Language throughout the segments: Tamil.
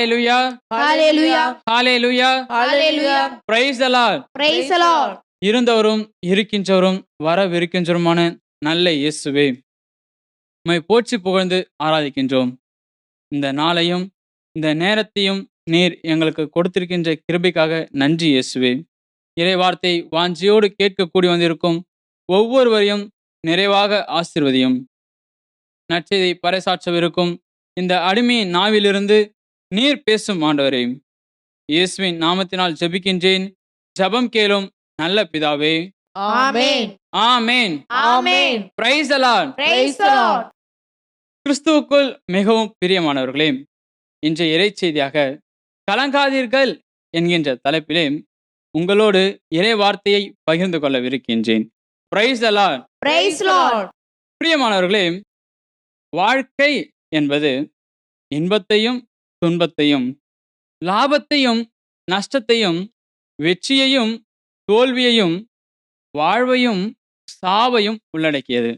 Hallelujah Hallelujah. Hallelujah Hallelujah. praise the lord. Praise the Lord. இருந்தவரும் இருக்கின்றவரும் வரவிருக்கின்றவருமான நல்ல இயேசுவே. உம்மை போற்றி புகழ்ந்து ஆராதிக்கின்றோம். இந்த நாளையும் இந்த நேரத்தையும் நீர் எங்களுக்கு கொடுத்திருக்கின்ற கிருபைக்காக நன்றி இயேசுவே. இறை வார்த்தை வாஞ்சியோடு கேட்கக்கூடி வந்திருக்கும் ஒவ்வொருவரையும் நிறைவாக ஆசிர்வதியும். நற்செய்தி பறைசாற்றவிருக்கும் இந்த அடிமையின் நாவிலிருந்து நீர் பேசும் ஆண்டவரே இயேசுவின் நாமத்தினால் ஜெபிக்கின்றேன் ஜெபம் கேளும் நல்ல பிதாவே. ஆமேன். பிரைஸ் அலான் Lord. கிறிஸ்துவுக்குள் மிகவும் பிரியமானவர்களே இன்றைய இறைச்செய்தியாக கலங்காதீர்கள் என்கின்ற தலைப்பிலே உங்களோடு இறை வார்த்தையை பகிர்ந்து கொள்ளவிருக்கின்றேன் பிரைஸ் அலான். பிரியமானவர்களே வாழ்க்கை என்பது இன்பத்தையும் துன்பத்தையும் லாபத்தையும் நஷ்டத்தையும் வெற்றியையும் தோல்வியையும் வாழ்வையும் சாவையும் உள்ளடக்கியது.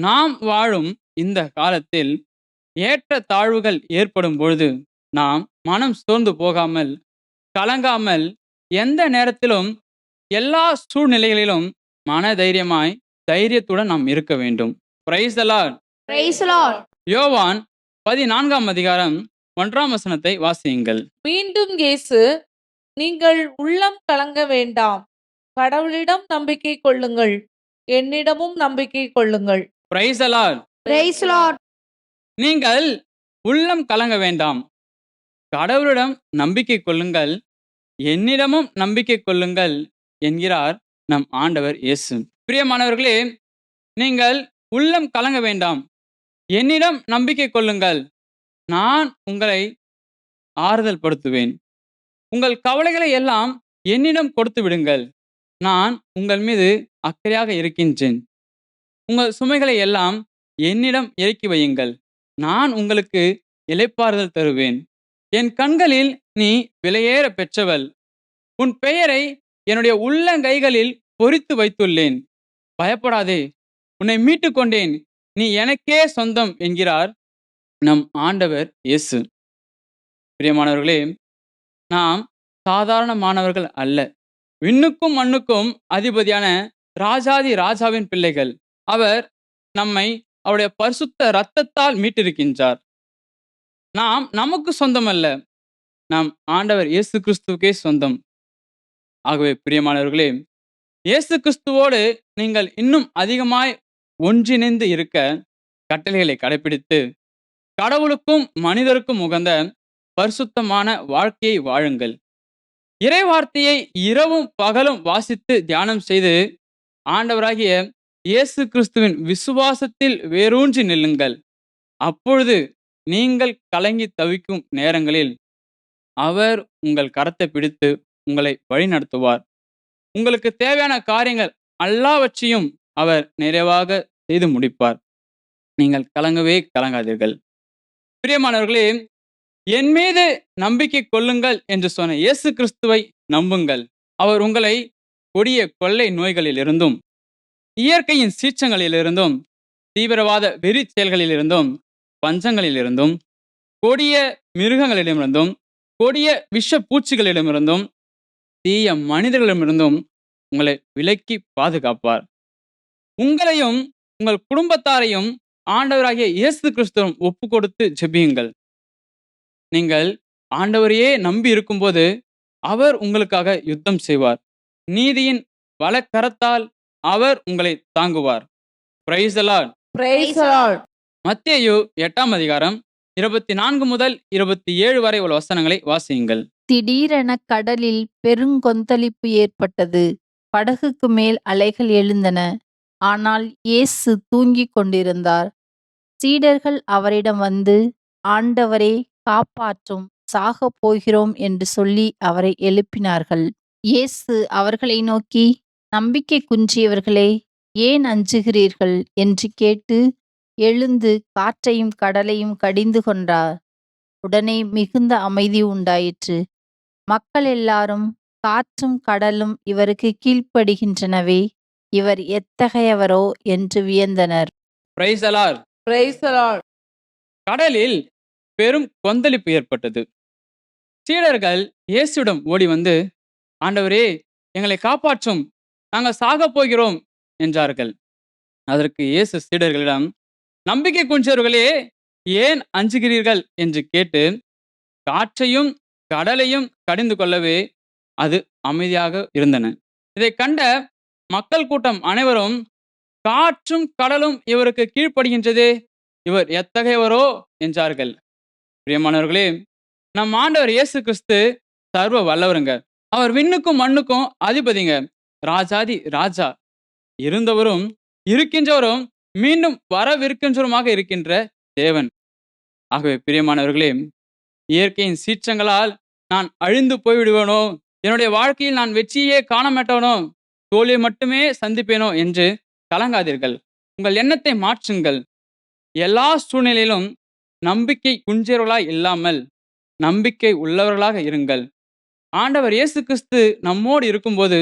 நாம் வாழும் இந்த காலத்தில் ஏற்ற தாழ்வுகள் ஏற்படும் பொழுது நாம் மனம் சோர்ந்து போகாமல் கலங்காமல் எந்த நேரத்திலும் எல்லா சூழ்நிலைகளிலும் மன தைரியமாய் தைரியத்துடன் நாம் இருக்க வேண்டும். Praise Praise the Lord. யோவான் பதினான்காம் அதிகாரம் ஒன்றாம் வசனத்தை வாசியுங்கள். மீண்டும் இயேசு நீங்கள் உள்ளம் கலங்க வேண்டாம். கடவுளிடம் நம்பிக்கை கொள்ளுங்கள். என்னிடமும் நம்பிக்கை கொள்ளுங்கள். Praise the Lord. நீங்கள் உள்ளம் கலங்க வேண்டாம். கடவுளிடம் நம்பிக்கை கொள்ளுங்கள். என்னிடமும் நம்பிக்கை கொள்ளுங்கள் என்கிறார் நம் ஆண்டவர் இயேசு. பிரியமானவர்களே நீங்கள் உள்ளம் கலங்க வேண்டாம். என்னிடம் நம்பிக்கை கொள்ளுங்கள். நான் உங்களை ஆறுதல் படுத்துவேன் உங்கள் கவலைகளை எல்லாம் என்னிடம் கொடுத்து விடுங்கள். நான் உங்கள் மீது அக்கறையாக இருக்கின்றேன். உங்கள் சுமைகளை எல்லாம் என்னிடம் இறக்கி வையுங்கள். நான் உங்களுக்கு இழைப்பாறுதல் தருவேன். என் கண்களில் நீ விலையேற பெற்றவள். உன் பெயரை என்னுடைய உள்ளங்கைகளில் பொறித்து வைத்துள்ளேன். பயப்படாதே. உன்னை மீட்டு கொண்டேன் நீ எனக்கே சொந்தம் என்கிறார் நம் ஆண்டவர் இயேசு. பிரியமானவர்களே நாம் சாதாரணமானவர்கள் அல்ல. விண்ணுக்கும் மண்ணுக்கும் அதிபதியான ராஜாதி ராஜாவின் பிள்ளைகள். அவர் நம்மை அவருடைய பரிசுத்த இரத்தத்தால் மீட்டிருக்கின்றார். நாம் நமக்கு சொந்தமல்ல. நாம் ஆண்டவர் இயேசு கிறிஸ்துவுக்கே சொந்தம். ஆகவே பிரியமானவர்களே இயேசு கிறிஸ்துவோடு நீங்கள் இன்னும் அதிகமாய் ஒன்றிணைந்து இருக்க கட்டளைகளை கடைபிடித்து கடவுளுக்கும் மனிதருக்கும் உகந்த பரிசுத்தமான வாழ்க்கையை வாழுங்கள். இறை வார்த்தையை இரவும் பகலும் வாசித்து தியானம் செய்து ஆண்டவராகிய இயேசு கிறிஸ்துவின் விசுவாசத்தில் வேரூன்றி நில்லுங்கள். அப்பொழுது நீங்கள் கலங்கி தவிக்கும் நேரங்களில் அவர் உங்கள் கரத்தை பிடித்து உங்களை வழிநடத்துவார். உங்களுக்கு தேவையான காரியங்கள் எல்லாவற்றையும் அவர் நிறைவாக செய்து முடிப்பார். நீங்கள் கலங்கவே கலங்காதீர்கள். பிரியமானவர்களே என் மீது நம்பிக்கை கொள்ளுங்கள் என்று சொன்ன இயேசு கிறிஸ்துவை நம்புங்கள். அவர் உங்களை கொடிய கொள்ளை நோய்களிலிருந்தும் இயற்கையின் சீற்றங்களிலிருந்தும் தீவிரவாத வெறி செயல்களிலிருந்தும் பஞ்சங்களிலிருந்தும் கொடிய மிருகங்களிடமிருந்தும் கொடிய விஷ பூச்சிகளிடமிருந்தும் தீய மனிதர்களிடமிருந்தும் உங்களை விலக்கி பாதுகாப்பார். உங்களையும் உங்கள் குடும்பத்தாரையும் ஆண்டவராகிய இயேசு கிறிஸ்துவும் ஒப்பு கொடுத்து ஜெபியுங்கள். நீங்கள் ஆண்டவரையே நம்பி இருக்கும்போது அவர் உங்களுக்காக யுத்தம் செய்வார். நீதியின் வலக்கரத்தால் அவர் உங்களை தாங்குவார். Praise Praise the Lord. மத்தேயு எட்டாம் அதிகாரம் இருபத்தி நான்கு முதல் இருபத்தி ஏழு வரை உள்ள வசனங்களை வாசியுங்கள். திடீரென கடலில் பெருங்கொந்தளிப்பு ஏற்பட்டது. படகுக்கு மேல் அலைகள் எழுந்தன. ஆனால் இயேசு தூங்கிக் கொண்டிருந்தார். சீடர்கள் அவரிடம் வந்து ஆண்டவரே காப்பாற்றும் சாகப் போகிறோம் என்று சொல்லி அவரை எழுப்பினார்கள். இயேசு அவர்களை நோக்கி நம்பிக்கை குன்றியவர்களே ஏன் அஞ்சுகிறீர்கள்? என்று கேட்டு எழுந்து காற்றையும் கடலையும் கடிந்து கொண்டார். உடனே மிகுந்த அமைதி உண்டாயிற்று. மக்கள் எல்லாரும் காற்றும் கடலும் இவருக்கு கீழ்ப்படுகின்றனவே இவர் எத்தகையவரோ? என்று வியந்தனர். பிரைஸ் கடலில் பெரும் கொந்தளிப்பு ஏற்பட்டது. சீடர்கள் இயேசுவிடம் ஓடி வந்து ஆண்டவரே எங்களை காப்பாற்றும். நாங்கள் சாகப் போகிறோம் என்றார்கள். அதற்கு இயேசு சீடர்களிடம் நம்பிக்கை குஞ்சவர்களே ஏன் அஞ்சுகிறீர்கள்? என்று கேட்டு காற்றையும் கடலையும் கடிந்து கொள்ளவே அது அமைதியாக இருந்தன. இதை கண்ட மக்கள் கூட்டம் அனைவரும் காற்றும் கடலும் இவருக்கு கீழ்ப்படுகின்றதே. இவர் எத்தகையவரோ என்றார்கள். பிரியமானவர்களே நம் ஆண்டவர் இயேசு கிறிஸ்து சர்வ வல்லவருங்க. அவர் விண்ணுக்கும் மண்ணுக்கும் அதிபதிங்க. ராஜாதி ராஜா. இருந்தவரும் இருக்கின்றவரும் மீண்டும் வரவிருக்கின்றவருமாக இருக்கின்ற தேவன். ஆகவே பிரியமானவர்களே இயற்கையின் சீற்றங்களால் நான் அழிந்து போய்விடுவேனோ? என்னுடைய வாழ்க்கையில் நான் வெற்றியே காண மாட்டேனோ தோல்வியை மட்டுமே சந்திப்பேனோ? என்று கலங்காதீர்கள். உங்கள் எண்ணத்தை மாற்றுங்கள். எல்லா சூழ்நிலையிலும் நம்பிக்கை குஞ்சர்களாய் இல்லாமல் நம்பிக்கை உள்ளவர்களாக இருங்கள். ஆண்டவர் இயேசு கிறிஸ்து நம்மோடு இருக்கும்போது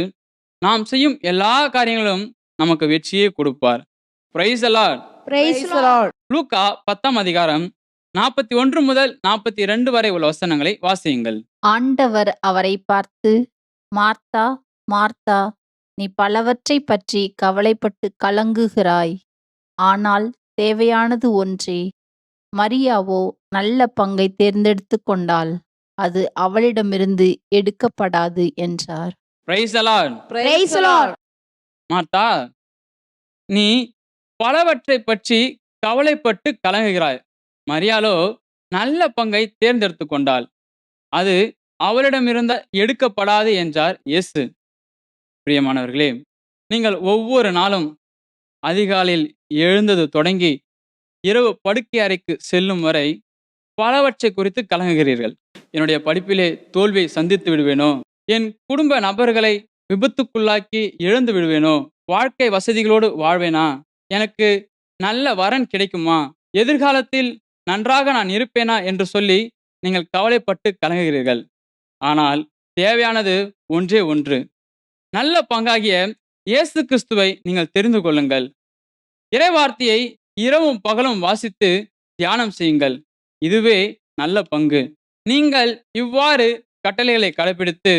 நாம் செய்யும் எல்லா காரியங்களும் நமக்கு வெற்றியே கொடுப்பார். பிரைஸ். லூக்கா பத்தாம் அதிகாரம் நாற்பத்தி ஒன்று முதல் நாற்பத்தி இரண்டு வரை உள்ள வசனங்களை வாசியுங்கள். ஆண்டவர் அவரை பார்த்து மார்த்தா மார்த்தா நீ பலவற்றை பற்றி கவலைப்பட்டு கலங்குகிறாய். ஆனால் தேவையானது ஒன்றே. மரியாவோ நல்ல பங்கை தேர்ந்தெடுத்து கொண்டாள் அது அவளிடமிருந்து எடுக்கப்படாது என்றார். பிரைஸ் அலாட் Praise the Lord. மார்த்தா நீ பலவற்றை பற்றி கவலைப்பட்டு கலங்குகிறாய். மரியாளோ நல்ல பங்கை தேர்ந்தெடுத்து கொண்டாள். அது அவளிடமிருந்த எடுக்கப்படாது என்றார் இயேசு. பிரியமானவர்களே நீங்கள் ஒவ்வொரு நாளும் அதிகாலையில் எழுந்தது தொடங்கி இரவு படுக்கை அறைக்கு செல்லும் வரை பலவற்றை குறித்து கலங்குகிறீர்கள். என்னுடைய படிப்பிலே தோல்வியை சந்தித்து விடுவேனோ? என் குடும்ப நபர்களை விபத்துக்குள்ளாக்கி இழந்து விடுவேனோ? வாழ்க்கை வசதிகளோடு வாழ்வேனா? எனக்கு நல்ல வரன் கிடைக்குமா? எதிர்காலத்தில் நன்றாக நான் இருப்பேனா? என்று சொல்லி நீங்கள் கவலைப்பட்டு கலங்குகிறீர்கள். ஆனால் தேவையானது ஒன்றே ஒன்று. நல்ல பங்காகிய இயேசு கிறிஸ்துவை நீங்கள் தெரிந்து கொள்ளுங்கள். இறைவார்த்தையை இரவும் பகலும் வாசித்து தியானம் செய்யுங்கள். இதுவே நல்ல பங்கு. நீங்கள் இவ்வாறு கட்டளைகளை கடைபிடித்து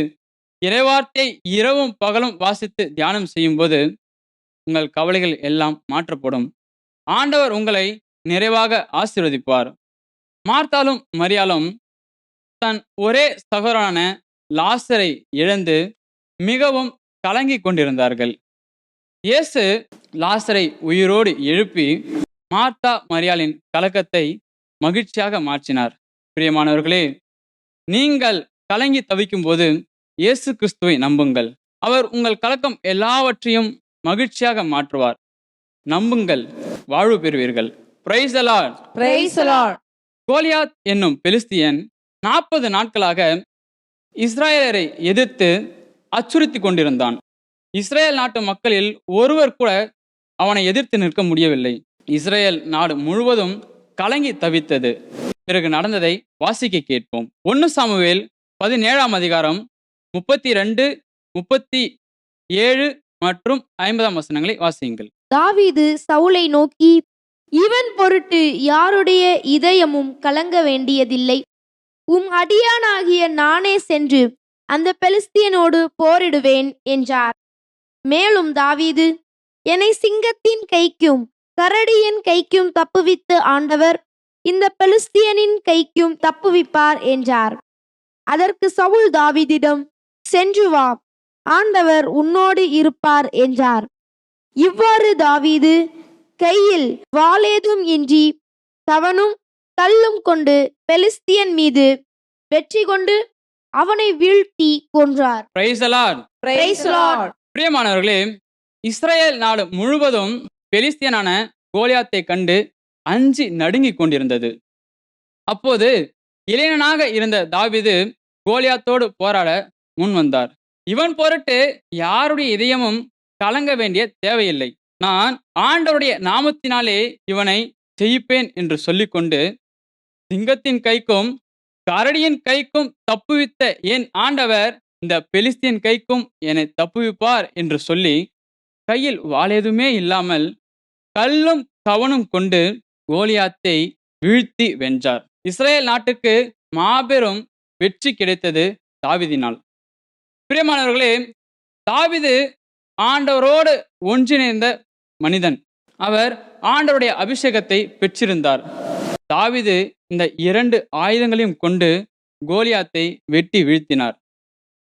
இறைவார்த்தை இரவும் பகலும் வாசித்து தியானம் செய்யும்போது உங்கள் கவலைகள் எல்லாம் மாற்றப்படும். ஆண்டவர் உங்களை நிறைவாக ஆசீர்வதிப்பார். மார்த்தாலும் மரியாலும் தன் ஒரே சகோதரான லாசரை இழந்து மிகவும் கலங்கிக் கொண்டிருந்தார்கள் இயேசு லாசரை உயிரோடு எழுப்பி மார்த்தா மரியாளின் கலக்கத்தை மகிழ்ச்சியாக மாற்றினார். பிரியமானவர்களே நீங்கள் கலங்கி தவிக்கும்போது இயேசு கிறிஸ்துவை நம்புங்கள். அவர் உங்கள் கலக்கம் எல்லாவற்றையும் மகிழ்ச்சியாக மாற்றுவார். நம்புங்கள் வாழ்வு பெறுவீர்கள். The Lord. கோலியாத் என்னும் பெலிஸ்தியன் நாற்பது நாட்களாக இஸ்ராயலரை எதிர்த்து அச்சுறுத்தி கொண்டிருந்தான். இஸ்ரேல் நாட்டு மக்களில் ஒருவர் கூட அவனை எதிர்த்து நிற்க முடியவில்லை. இஸ்ரேல் நாடு முழுவதும் கலங்கி தவித்தது. பிறகு நடந்ததை வாசிக்க கேட்போம். ஒன்று சாமுவேல் பதினேழாம் அதிகாரம் முப்பத்தி ரெண்டு முப்பத்தி ஏழு மற்றும் ஐம்பதாம் வசனங்களை வாசியுங்கள். தாவீது சவுலை நோக்கி இவன் பொருட்டு யாருடைய இதயமும் கலங்க வேண்டியதில்லை. உம் அடியானாகிய நானே சென்று அந்த பெலிஸ்தியனோடு போரிடுவேன் என்றார். மேலும் தாவீது என்னை சிங்கத்தின் கைக்கும் கரடியின் கைக்கும் தப்புவித்து ஆண்டவர் இந்த பெலிஸ்தியனின் கைக்கும் தப்புவிப்பார் என்றார். அதற்கு சவுல் தாவிதிடம் சென்று வா ஆண்டவர் உன்னோடு இருப்பார் என்றார். இவ்வாறு தாவீது கையில் வாளேதும் இன்றி தவனும் கல்லும் கொண்டு பெலிஸ்தியன் மீது வெற்றி கொண்டு அவனை வீழ்த்தி கொன்றார். பிரியமானவர்களே இஸ்ரேல் நாடு முழுவதும் பெலிஸ்தியனான கோலியாத்தை கண்டு அஞ்சி நடுங்கிக் கொண்டிருந்தது. அப்போது இளைஞனாக இருந்த தாவீது கோலியாத்தோடு போராட முன் வந்தார். இவன் பொருட்டு யாருடைய இதயமும் கலங்க வேண்டிய தேவையில்லை. நான் ஆண்டவருடைய நாமத்தினாலே இவனை ஜெயிப்பேன் என்று சொல்லிக்கொண்டு சிங்கத்தின் கைக்கும் கரடியின் கைக்கும் தப்புவித்த என் ஆண்டவர் இந்த பெலிஸ்தியன் கைக்கும் என்னை தப்புவிப்பார் என்று சொல்லி கையில் வாளேதுமே இல்லாமல் கல்லும் கவனும் கொண்டு கோலியாத்தை வீழ்த்தி வென்றார். இஸ்ரேல் நாட்டுக்கு மாபெரும் வெற்றி கிடைத்தது தாவிதினால். பிரியமானவர்களே தாவிது ஆண்டவரோடு ஒன்றிணைந்த மனிதன். அவர் ஆண்டவருடைய அபிஷேகத்தை பெற்றிருந்தார். தாவிது இந்த இரண்டு ஆயுதங்களையும் கொண்டு கோலியாத்தை வெட்டி வீழ்த்தினார்.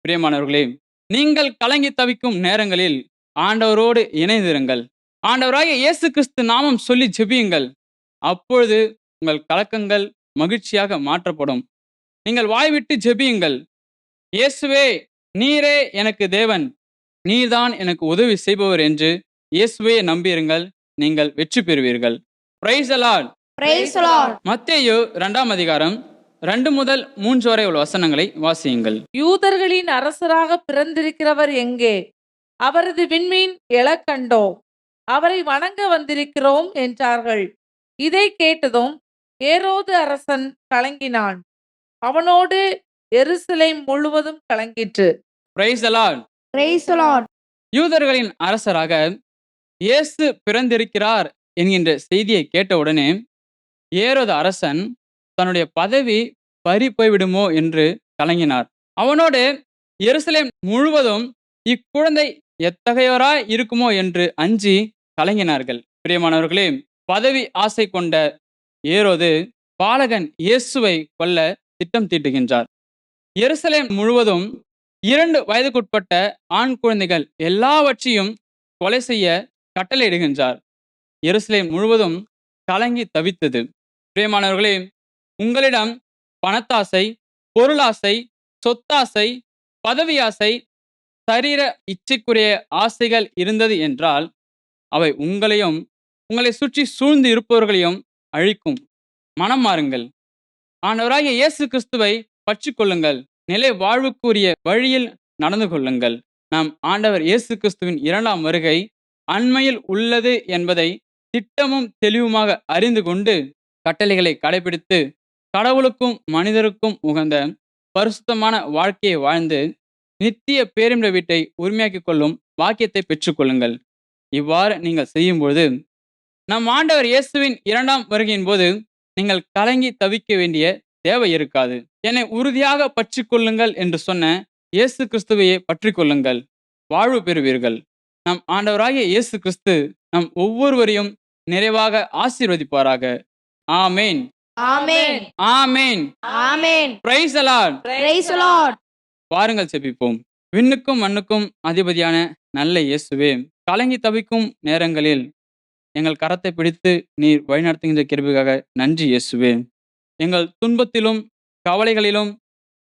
பிரியமானவர்களே நீங்கள் கலங்கி தவிக்கும் நேரங்களில் ஆண்டவரோடு இணைந்திருங்கள். ஆண்டவராக இயேசு கிறிஸ்து நாமம் சொல்லி ஜெபியுங்கள். அப்பொழுது உங்கள் கலக்கங்கள் மகிழ்ச்சியாக மாற்றப்படும். நீங்கள் வாய்விட்டு ஜெபியுங்கள். இயேசுவே நீரே எனக்கு தேவன். நீதான் எனக்கு உதவி செய்பவர் என்று இயேசுவே நம்பியிருங்கள். நீங்கள் வெற்றி பெறுவீர்கள். பிரைஸ் மத்தேயு இரண்டாம் அதிகாரம் ரெண்டு முதல் மூன்று வரை உள்ள வசனங்களை வாசியுங்கள். யூதர்களின் அரசராக பிறந்திருக்கிறவர் எங்கே? அவரது விண்மீன் எழக் கண்டோம் அவரை வணங்க வந்திருக்கிறோம் என்றார்கள். இதை கேட்டதும் ஏரோது அரசன் கலங்கினான். அவனோடு எருசலேம் முழுவதும் கலங்கிற்று. பிரைஸ் அலாட் Praise the Lord. யூதர்களின் அரசராக இயேசு பிறந்திருக்கிறார் என்கின்ற செய்தியை கேட்டவுடனே ஏரோது அரசன் தன்னுடைய பதவி பறி போய்விடுமோ என்று கலங்கினார். அவனோடு எருசலேம் முழுவதும் இக்குழந்தை எத்தகையோராய் இருக்குமோ என்று அஞ்சி கலங்கினார்கள். பிரியமானவர்களே பதவி ஆசை கொண்ட ஏரோது பாலகன் இயேசுவை கொல்ல திட்டம் தீட்டுகின்றார். எருசலேம் முழுவதும் இரண்டு வயதுக்குட்பட்ட ஆண் குழந்தைகள் எல்லாவற்றையும் கொலை செய்ய கட்டளையிடுகின்றார். எருசலேம் முழுவதும் கலங்கி தவித்தது. பிரியமானவர்களே உங்களிடம் பணத்தாசை பொருளாசை சொத்தாசை பதவி ஆசை சரீர இச்சைக்குரிய ஆசைகள் இருந்தது என்றால் அவை உங்களையும் உங்களை சுற்றி சூழ்ந்து இருப்பவர்களையும் அழிக்கும். மனம் மாறுங்கள். ஆண்டவராகிய இயேசு கிறிஸ்துவை பற்றி கொள்ளுங்கள். நிலை வாழ்வுக்குரிய வழியில் நடந்து கொள்ளுங்கள். நாம் ஆண்டவர் இயேசு கிறிஸ்துவின் இரண்டாம் வருகை அண்மையில் உள்ளது என்பதை திட்டமும் தெளிவுமாக அறிந்து கொண்டு கட்டளைகளை கடைபிடித்து கடவுளுக்கும் மனிதருக்கும் உகந்த பரிசுத்தமான வாழ்க்கையை வாழ்ந்து நித்திய பேரின்ப வீட்டை உரிமையாக்கிக் கொள்ளும் வாக்கியத்தை பெற்றுக்கொள்ளுங்கள் இவ்வாறு நீங்கள் செய்யும்போது நம் ஆண்டவர் இயேசுவின் இரண்டாம் வருகையின் போது நீங்கள் கலங்கி தவிக்க வேண்டிய தேவை இருக்காது. என்னை உறுதியாக பற்றி கொள்ளுங்கள் என்று சொன்ன இயேசு கிறிஸ்துவையே பற்றி கொள்ளுங்கள். வாழ்வு பெறுவீர்கள். நம் ஆண்டவராகிய இயேசு கிறிஸ்து நம் ஒவ்வொருவரையும் நிறைவாக ஆசீர்வதிப்பாராக. ஆமேன். Amen. ஆமேன். Amen. Praise Praise the Lord. வாருங்கள் செபிப்போம். விண்ணுக்கும் மண்ணுக்கும் அதிபதியான நல்ல இயேசுவே கலங்கி தவிக்கும் நேரங்களில் எங்கள் கரத்தை பிடித்து நீர் வழிநடத்துகின்ற கிருபைக்காக நன்றி இயேசுவே. எங்கள் துன்பத்திலும் கவலைகளிலும்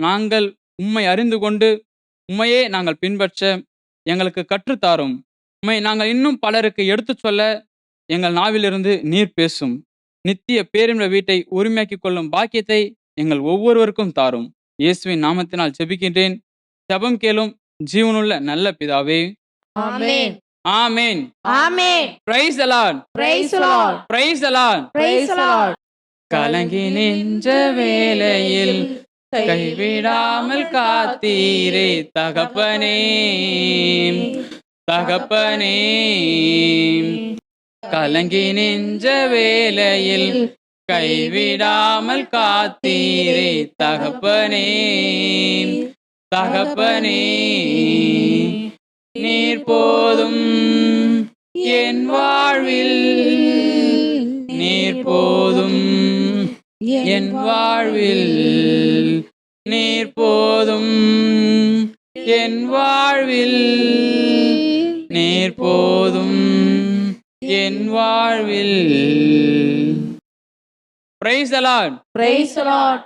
நாங்கள் உம்மை அறிந்து கொண்டு உம்மையே நாங்கள் பின்பற்ற எங்களுக்கு கற்றுத்தாரும். உம்மை நாங்கள் இன்னும் பலருக்கு எடுத்துச் சொல்ல எங்கள் நாவிலிருந்து நீர் பேசும். நித்திய பேரின்ப வீட்டை உரிமையாக்கிக் கொள்ளும் பாக்கியத்தை எங்கள் ஒவ்வொருவருக்கும் தாரும். இயேசுவின் நாமத்தினால் ஜெபிக்கின்றேன். ஜெபம் கேளும் ஜீவனுள்ள நல்ல பிதாவே. ஆமேன். Amen. Praise Lord. Praise Praise the Lord. கலங்கி நின்ற வேளையில் கைவிடாமல் காத்தீரே தகப்பனே. தகப்பனே. கலங்கி நின்ற வேலையில் கைவிடாமல் காத்தீரே தகப்பனே. தகப்பனே நீர் போதும் என் வாழ்வில். நீர் போதும் என் வாழ்வில். நீர் போதும் என் வாழ்வில். நீர் போ என் வாழ்வில் பிரைஸ் அலாட் பிரைஸ் அலாட்